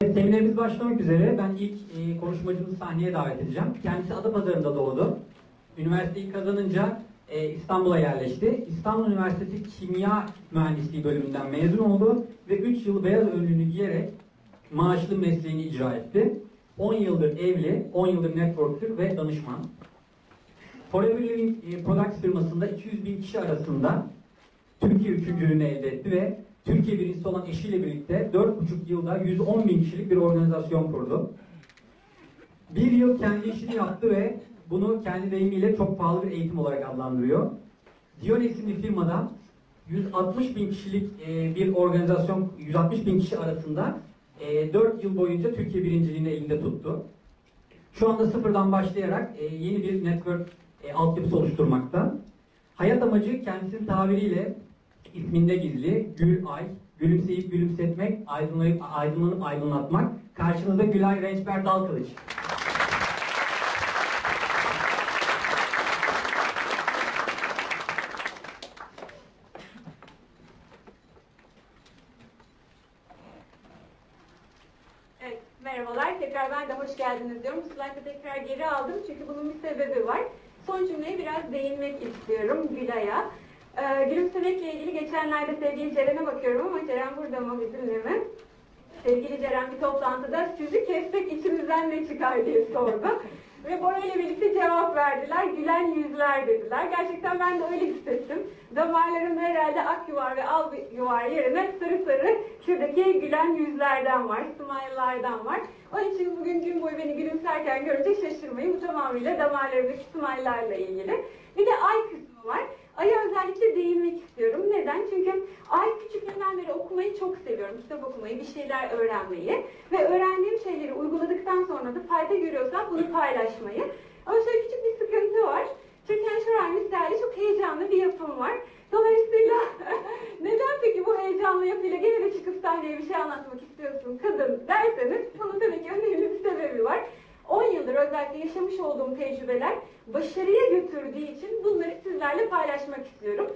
Seminerimiz başlamak üzere. Ben ilk e, konuşmacımızı sahneye davet edeceğim. Kendisi Adapazarı'nda doğdu. Üniversiteyi kazanınca e, İstanbul'a yerleşti. İstanbul Üniversitesi Kimya Mühendisliği bölümünden mezun oldu ve 3 yıl beyaz önlüğünü giyerek maaşlı mesleğini icra etti. 10 yıldır evli, 10 yıldır networker ve danışman. Forever Living e, Products firmasında 200 bin kişi arasında Türkiye üçüncülüğünü elde etti ve Türkiye birincisi olan eşiyle birlikte 4,5 yılda 110 bin kişilik bir organizasyon kurdu. Bir yıl kendi işini yaptı ve bunu kendi deyimiyle çok pahalı bir eğitim olarak adlandırıyor. Dion isimli firmada 160 bin kişilik e, bir organizasyon, 160 bin kişi arasında e, 4 yıl boyunca Türkiye birinciliğini elinde tuttu. Şu anda sıfırdan başlayarak e, yeni bir network e, altyapısı oluşturmakta. Hayat amacı kendisinin tabiriyle isminde gizli, gül ay, gülümseyip gülümsetmek, aydınlayıp aydınlanıp aydınlatmak. Karşınızda Gülay Rençber Dalkılıç. Evet, merhabalar. Tekrar ben de hoş geldiniz diyorum. Slaytı tekrar geri aldım çünkü bunun bir sebebi var. Son cümleye biraz değinmek istiyorum Gülay'a. Ee, gülümsemekle ilgili geçenlerde sevgili Ceren'e bakıyorum ama Ceren burada mı bizimle mi? Sevgili Ceren bir toplantıda sizi kessek içimizden ne çıkar diye sordu. Ve Bora ile birlikte cevap verdiler. Gülen yüzler dediler. Gerçekten ben de öyle hissettim. Damarlarımda herhalde ak yuvar ve al yuvar yerine sarı sarı şuradaki gülen yüzlerden var, smile'lardan var. Onun için bugün gün boyu beni gülümserken görünce şaşırmayın. Bu tamamıyla damarlarımdaki smile'larla ilgili. Bir de ay kısmı var. Ay'a özellikle değinmek istiyorum. Neden? Çünkü ay küçüklüğümden beri okumayı çok seviyorum. Kitap okumayı, bir şeyler öğrenmeyi. Ve öğrendiğim şeyleri uyguladıktan sonra da fayda görüyorsam bunu paylaşmayı. Ama şöyle küçük bir sıkıntı var. Türkan Şoray misali çok heyecanlı bir yapım var. Dolayısıyla neden peki bu heyecanlı yapıyla gene de çıkıp sahneye bir şey anlatmak istiyorsun kadın derseniz bunun tabii ki önemli bir sebebi var. 10 yıldır özellikle yaşamış olduğum tecrübeler başarıya götürdüğü için bunları sizlerle paylaşmak istiyorum.